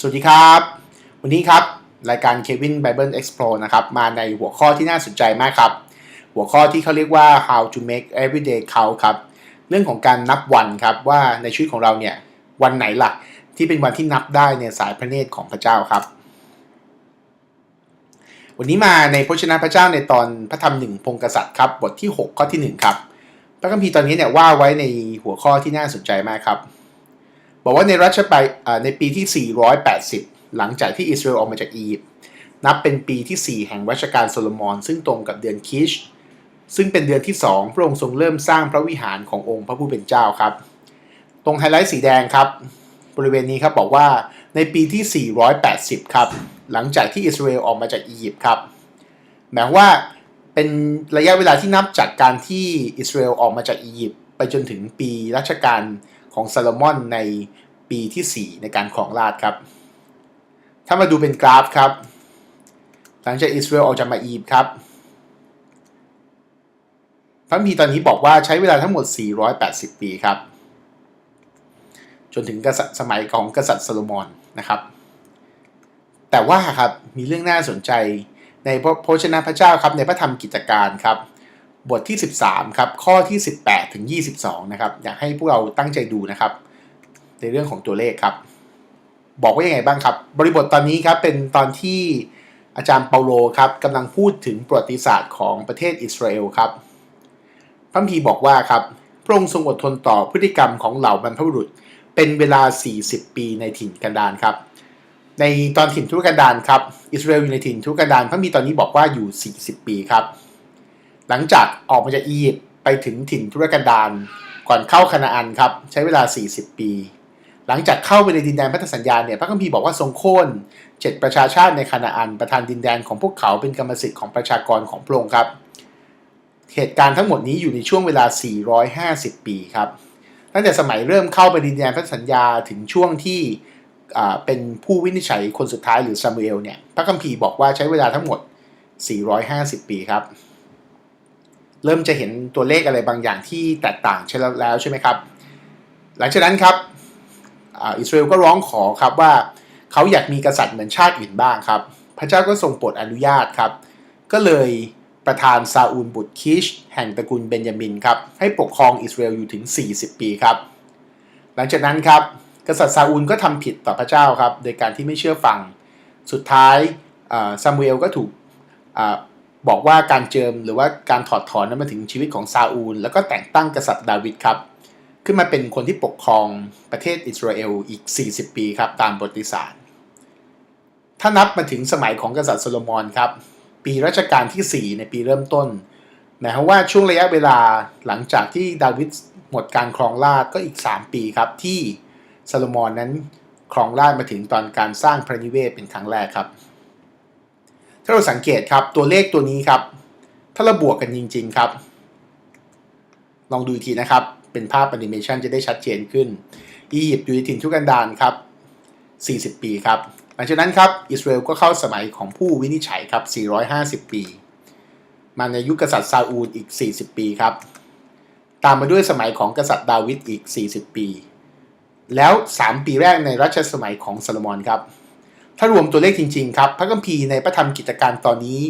สวัสดีครับ วันนี้ครับ รายการ Kevin Bible Explore นะครับ มาในหัวข้อที่น่าสนใจมากครับ หัวข้อที่เขาเรียกว่า how to make everyday count ครับ เรื่องของการนับวันครับว่าในชีวิตของเราเนี่ย วันไหนล่ะที่เป็นวันที่นับได้ในสายพระเนตรของพระเจ้าครับ วันนี้มาในพระชนะพระเจ้าในตอนพระธรรมหนึ่งพงกษัตริย์ครับบทที่ 6 ข้อที่ 1 ครับ พระคัมภีร์ตอนนี้เนี่ยว่าไว้ในหัวข้อที่น่าสนใจมากครับ บอกว่าในรัชไปในปีที่ 480 หลังจากที่อิสราเอลออกมาจากอียิปต์นับเป็นปีที่ 4 แห่งรัชกาลโซโลมอน ซึ่งตรงกับเดือนคิช ซึ่งเป็นเดือนที่ 2 พระองค์ทรงเริ่มสร้างพระวิหารขององค์พระผู้เป็นเจ้าครับ ตรงไฮไลท์สีแดงครับ บริเวณนี้ครับบอกว่าในปีที่ 480 ครับ หลังจากที่อิสราเอลออกมาจากอียิปต์ครับหมายว่าเป็นระยะเวลาที่นับจากการที่อิสราเอลออกมาจากอียิปต์ไปจนถึงปีรัชกาล ของซาโลมอนในปีที่ 4 ในการครองราชครับ ถ้ามาดูเป็นกราฟครับ หลังจากอิสราเอลออกจากมาอียิปต์ครับพระมีตอนนี้บอกว่าใช้เวลาทั้งหมด 480 ปีครับ จนถึงกษัตริย์สมัยของกษัตริย์ซาโลมอนนะครับ แต่ว่าครับมีเรื่องน่าสนใจในพระพระชนะพระเจ้าครับในพระธรรมกิจการครับ บทที่ 13ครับข้อที่ 18 ถึง 22 นะครับ อยากให้พวกเราตั้งใจดูนะครับ ในเรื่องของตัวเลขครับ บอกว่ายังไงบ้างครับ บริบทตอนนี้ครับเป็นตอนที่อาจารย์เปาโลครับกำลังพูดถึงประวัติศาสตร์ของประเทศอิสราเอลครับพระพีบอกว่าครับพระองค์ทรงอดทนต่อพฤติกรรมของเหล่าบรรพบุรุษ เป็นเวลา 40 ปีในถิ่นกันดารครับ ในตอนถิ่นทุรกันดารครับอิสราเอลอยู่ในถิ่นทุรกันดารพระมีตอนนี้บอกว่าอยู่ 40 ปีครับ หลังจากออกมาจากอียิปต์ไปถึงถิ่นทุรกันดารก่อนเข้าคานาอันครับ ใช้เวลา 40 ปี หลังจากเข้าไปในดินแดนพันธสัญญาเนี่ยพระคัมภีร์บอกว่าทรงโค่นเจ็ดประชาชาติในคานาอัน ประธานดินแดนของพวกเขาเป็นกรรมสิทธิ์ของประชากรของพระองค์ครับ เหตุการณ์ทั้งหมดนี้อยู่ในช่วงเวลา 450 ปีครับตั้งแต่สมัยเริ่มเข้าไปดินแดนพันธสัญญาถึงช่วงที่เป็นผู้วินิจฉัยคนสุดท้ายหรือซามูเอลเนี่ยพระคัมภีร์บอกว่าใช้เวลาทั้งหมด 450 ปีครับ เริ่มจะเห็นตัวเลขอะไรบางอย่างที่แตกต่างใช่แล้วใช่ไหมครับ หลังจากนั้นครับอิสราเอลก็ร้องขอครับว่าเขาอยากมีกษัตริย์เหมือนชาติอื่นบ้างครับ พระเจ้าก็ทรงโปรดอนุญาตครับ ก็เลยประทานซาอูลบุตรคิช แห่งตระกูลเบนยามินครับให้ปกครองอิสราเอลอยู่ถึง 40 ปีครับ หลังจากนั้นครับกษัตริย์ซาอูลก็ทำผิดต่อพระเจ้าครับ โดยการที่ไม่เชื่อฟัง สุดท้ายซามูเอลก็ถูก บอกว่าการเจิมหรือว่าการถอดถอนนั้นมาถึงชีวิตของซาอูล แล้วก็แต่งตั้งกษัตริย์ดาวิดครับ ขึ้นมาเป็นคนที่ปกครองประเทศอิสราเอลอีก 40 ปีครับตามประวัติศาสตร์ ถ้านับมาถึงสมัยของกษัตริย์โซโลมอนครับ ปีรัชกาลที่ 4 ในปีเริ่มต้นหมายความว่าช่วงระยะเวลาหลังจากที่ดาวิดหมดการครองราชก็อีก 3 ปีครับ ที่โซโลมอนนั้นครองราชมาถึงตอนการสร้างพระนิเวศเป็นครั้งแรกครับ ถ้าเราสังเกตครับตัวเลขตัวนี้ครับ ถ้าเราบวกกันจริง ๆ ครับ ลองดูอีกทีนะครับ เป็นภาพแอนิเมชันจะได้ชัดเจนขึ้นอียิปต์อยู่ในถิ่นทุกันดารครับ 40 ปีครับ หลังจากนั้นครับอิสราเอลก็เข้าสมัยของผู้วินิจฉัยครับ 450 ปี มาในยุคกษัตริย์ซาอูลอีก 40 ปีครับ ตามมาด้วยสมัยของกษัตริย์ดาวิดอีก 40 ปี แล้ว 3 ปีแรกในรัชสมัยของซาโลมอนครับ ถ้ารวมตัวเลขจริงๆครับพระคัมภีร์ในพระธรรมกิจการตอนนี้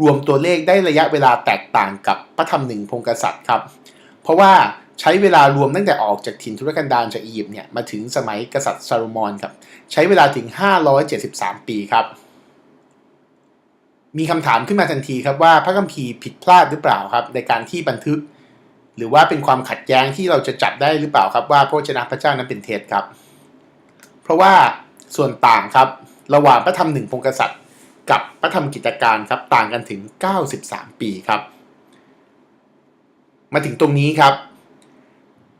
รวมตัวเลขได้ระยะเวลาแตกต่างกับพระธรรมหนึ่งพงกษัตริย์ครับ เพราะว่าใช้เวลารวมตั้งแต่ออกจากถิ่นทุรกันดารจากอียิปต์เนี่ยมาถึงสมัยกษัตริย์ซาโลมอนครับใช้เวลาถึง 573 ปีครับ มีคำถามขึ้นมาทันทีครับว่าพระคัมภีร์ผิดพลาดหรือเปล่าครับ ในการที่บันทึก หรือว่าเป็นความขัดแย้งที่เราจะจับได้หรือเปล่าครับว่าพระเจ้าพระเจ้านั้นเป็นเท็จครับ เพราะว่าส่วนต่างครับ ระหว่างพระธรรมหนึ่งพงกษัตริย์ กับพระธรรมกิจการครับต่างกันถึง 93 ปีครับ มาถึงตรงนี้ครับ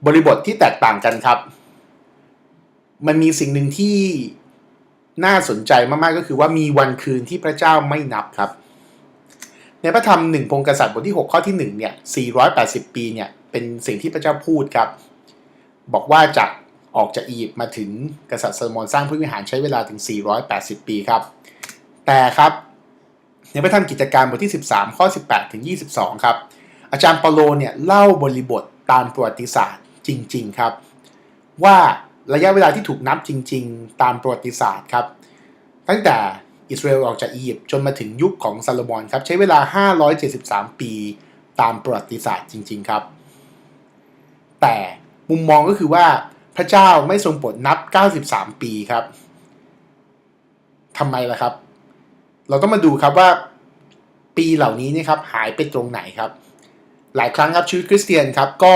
บริบทที่แตกต่างกันครับ มันมีสิ่งหนึ่งที่น่าสนใจมากๆก็คือว่ามีวันคืนที่พระเจ้าไม่นับครับ ในพระธรรมหนึ่งพงกษัตริย์บทที่ 6 ข้อที่1เนี่ย480 ปีเนี่ยเป็นสิ่งที่พระเจ้าพูดครับ บอกว่าจาก ออกจากอียิปต์มาถึงกษัตริย์โซโลมอนสร้างพระวิหารใช้เวลาถึง 480 ปีครับ แต่ครับในพระธรรมกิจการบทที่ 13 ข้อ 18 ถึง 22 ครับ อาจารย์เปาโลเนี่ยเล่าบริบทตามประวัติศาสตร์จริง ๆ ครับ ว่าระยะเวลาที่ถูกนับจริง ๆ ตามประวัติศาสตร์ครับ ตั้งแต่อิสราเอลออกจากอียิปต์จนมาถึงยุคของซาโลมอนครับใช้เวลา 573 ปีตามประวัติศาสตร์จริง ๆ ครับ แต่มุมมองก็คือว่า พระเจ้าไม่ทรงโปรดนับ 93 ปีครับทำไมล่ะครับ เราต้องมาดูครับว่าปีเหล่านี้นี่ครับหายไปตรงไหนครับ หลายครั้งครับชีวิตคริสเตียนครับก็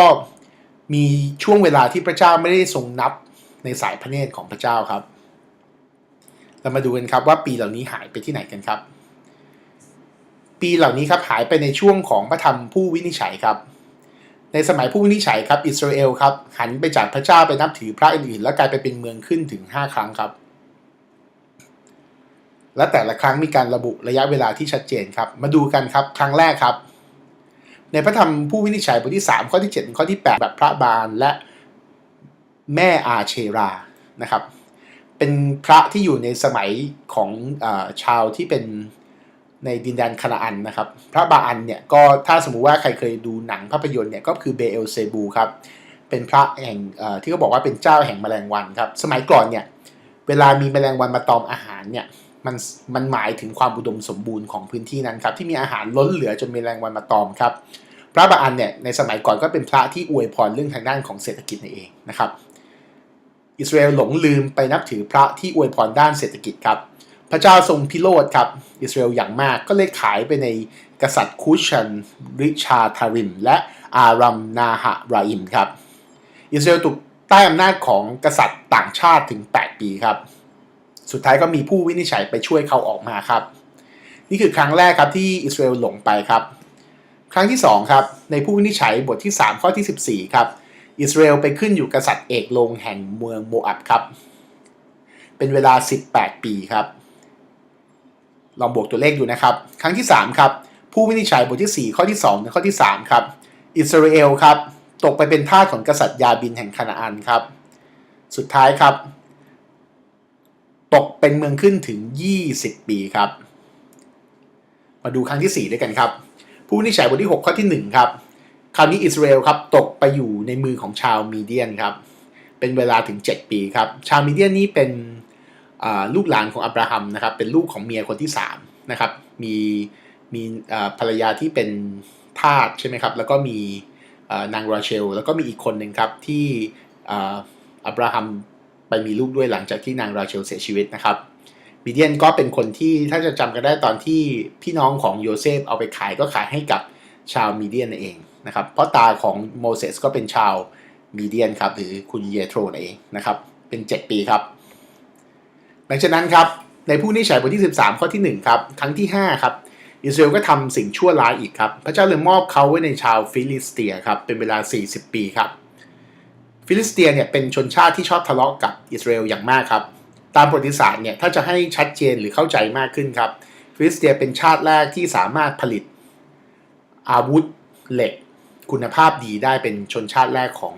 มีช่วงเวลาที่พระเจ้าไม่ได้ทรงนับในสายพระเนตรของพระเจ้าครับ เรามาดูกันครับว่าปีเหล่านี้หายไปที่ไหนกันครับ ปีเหล่านี้ครับหายไปในช่วงของพระธรรมผู้วินิจฉัยครับ ในสมัยผู้วินิจฉัยครับอิสราเอลครับหันไปจากพระเจ้าไปนับถือพระอื่นๆ แล้วกลายไปเป็นเมืองขึ้นถึง 5 ครั้งครับ และแต่ละครั้งมีการระบุระยะเวลาที่ชัดเจนครับ มาดูกันครับครั้งแรกครับ ในพระธรรมผู้วินิจฉัยบทที่ 3 ข้อที่7ข้อที่ 8 แบบพระบาลและแม่อาเชรานะครับ เป็นพระที่อยู่ในสมัยของอชาวที่เป็น ในดินแดนคานาอันนะครับ พระบาอันเนี่ยก็ถ้าสมมุติว่าใครเคยดูหนังภาพยนตร์เนี่ยก็คือเบเอลเซบูครับ เป็นพระแห่งที่เขาบอกว่าเป็นเจ้าแห่งแมลงวันครับ สมัยก่อนเนี่ยเวลามีแมลงวันมาตอมอาหารเนี่ยมันมันหมายถึงความอุดมสมบูรณ์ของพื้นที่นั้นครับที่มีอาหารล้นเหลือจนมีแมลงวันมาตอมครับ พระบาอันเนี่ยในสมัยก่อนก็เป็นพระที่อวยพรเรื่องทางด้านของเศรษฐกิจนั่นเองนะครับ อิสราเอลหลงลืมไปนับถือพระที่อวยพรด้านเศรษฐกิจครับ พระเจ้าทรงพิโรธครับ อิสราเอลอย่างมากก็เลยขายไปในกษัตริย์คูชันริชาทาริม และอารัมนาหะราอิมครับ อิสราเอลถูกใต้อำนาจของกษัตริย์ต่างชาติถึง 8 ปีครับ สุดท้ายก็มีผู้วินิจฉัยไปช่วยเขาออกมาครับ นี่คือครั้งแรกครับที่อิสราเอลหลงไปครับ ครั้งที่2ครับในผู้วินิจฉัยบทที่ 3 ข้อที่ 14 ครับ อิสราเอลไปขึ้นอยู่กษัตริย์เอกลงแห่งเมืองโมอับครับ เป็นเวลา 18 ปีครับ ลองบวกตัวเลขดูนะครับ ครั้งที่ 3 ครับ ผู้วินิจฉัยบทที่ 4 ข้อที่2และข้อที่ 3 ครับ อิสราเอลครับ ตกไปเป็นทาสของกษัตริย์ยาบินแห่งคานาอันครับ สุดท้ายครับ ตกเป็นเมืองขึ้นถึง 20 ปีครับ มาดูครั้งที่ 4 ด้วยกันครับ ผู้วินิจฉัยบทที่ 6 ข้อที่ 1 ครับ คราวนี้อิสราเอลครับตกไปอยู่ในมือของชาวมีเดียนครับ เป็นเวลาถึง 7 ปีครับ ชาวมีเดียนนี้เป็น ลูกหลานของอับราฮัมนะครับเป็นลูกของเมียคนที่3นะครับมีมีภรรยาที่เป็นทาสใช่ไหมครับแล้วก็มีนางราเชล แล้วก็มีอีกคนหนึ่งครับที่อับราฮัมไปมีลูกด้วยหลังจากที่นางราเชลเสียชีวิตนะครับมีเดียนก็เป็นคนที่ถ้าจะจำกันได้ตอนที่พี่น้องของโยเซฟเอาไปขายก็ขายให้กับชาวมีเดียนเองนะครับเพราะตาของโมเสสก็เป็นชาวมีเดียนครับหรือคุณเยโทรนั่นเองนะครับเป็น 7 ปีครับ ลังจากนั้นครับในผู้นิฉัยบทที่ 13 ข้อที่ 1 ครับ ครั้งที่ 5 ครับอิสราเอลก็ทำสิ่งชั่วร้ายอีกครับ พระเจ้าเลยมอบเขาไว้ในชาวฟิลิสเตียครับ เป็นเวลา 40 ปีครับ ฟิลิสเตียเนี่ยเป็นชนชาติที่ชอบทะเลาะกับอิสราเอลอย่างมากครับ ตามประวัติศาสตร์เนี่ยถ้าจะให้ชัดเจนหรือเข้าใจมากขึ้นครับ ฟิลิสเตียเป็นชาติแรกที่สามารถผลิตอาวุธเหล็ก คุณภาพดีได้เป็นชนชาติแรกของ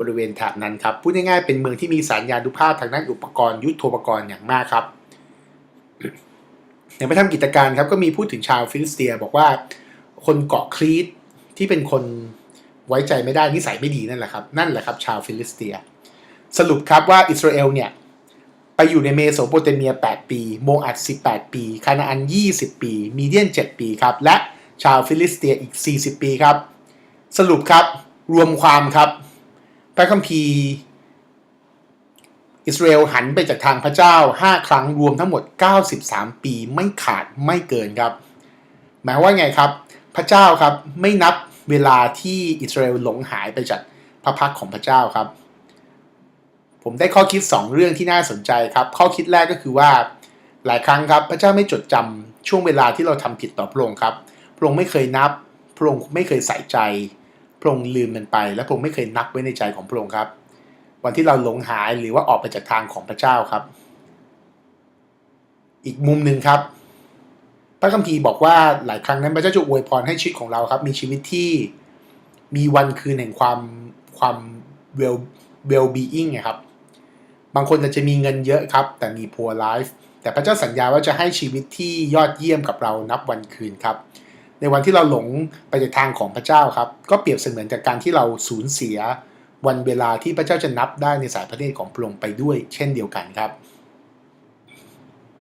บริเวณแถบนั้นครับพูดง่ายๆเป็นเมืองที่มีสัญญาณุภาพทางด้านอุปกรณ์ยุทโธปกรณ์อย่างมากครับในพระธรรมกิจการครับก็มีพูดถึงชาวฟิลิสเตีย บอกว่าคนเกาะครีตที่เป็นคนไว้ใจไม่ได้นิสัยไม่ดีนั่นแหละครับนั่นแหละครับชาวฟิลิสเตีย สรุปครับว่าอิสราเอลเนี่ยไปอยู่ในเมโสโปเตเมีย 8 ปี โมอัด 18 ปี คานาอัน 20 ปี มีเดียน 7 ปีครับ และชาวฟิลิสเตียอีก 40 ปีครับ สรุปครับ รวมความครับ ระคัมภีร์อิสราเอลหันไปจากทางพระเจ้า 5 ครั้งรวมทั้งหมด 93 ปีไม่ขาดไม่เกินครับ หมายว่าไงครับ พระเจ้าครับไม่นับเวลาที่อิสราเอลหลงหายไปจากพระพักของพระเจ้าครับ ผมได้ข้อคิด 2 เรื่องที่น่าสนใจครับ ข้อคิดแรกก็คือว่าหลายครั้งครับพระเจ้าไม่จดจำช่วงเวลาที่เราทำผิดต่อพระองค์ครับพระองค์ไม่เคยนับพระองค์ไม่เคยใส่ใจ พระองค์ลืมมันไป และพระองค์ไม่เคยนับไว้ในใจของพระองค์ครับ วันที่เราหลงหายหรือว่าออกไปจากทางของพระเจ้าครับ อีกมุมหนึ่งครับ พระคัมภีร์บอกว่าหลายครั้งนั้นพระเจ้าจะอวยพรให้ชีวิตของเราครับ มีชีวิตที่มีวันคืนแห่งความความ well well being ครับ บางคนอาจจะมีเงินเยอะครับ แต่มี poor life แต่พระเจ้าสัญญาว่าจะให้ชีวิตที่ยอดเยี่ยมกับเรานับวันคืนครับ ในวันที่เราหลงไปในทางของพระเจ้าครับ ก็เปรียบเสมือนจากการที่เราสูญเสียวันเวลาที่พระเจ้าจะนับได้ในสายพระเนตรของพระองค์ไปด้วย เช่นเดียวกันครับ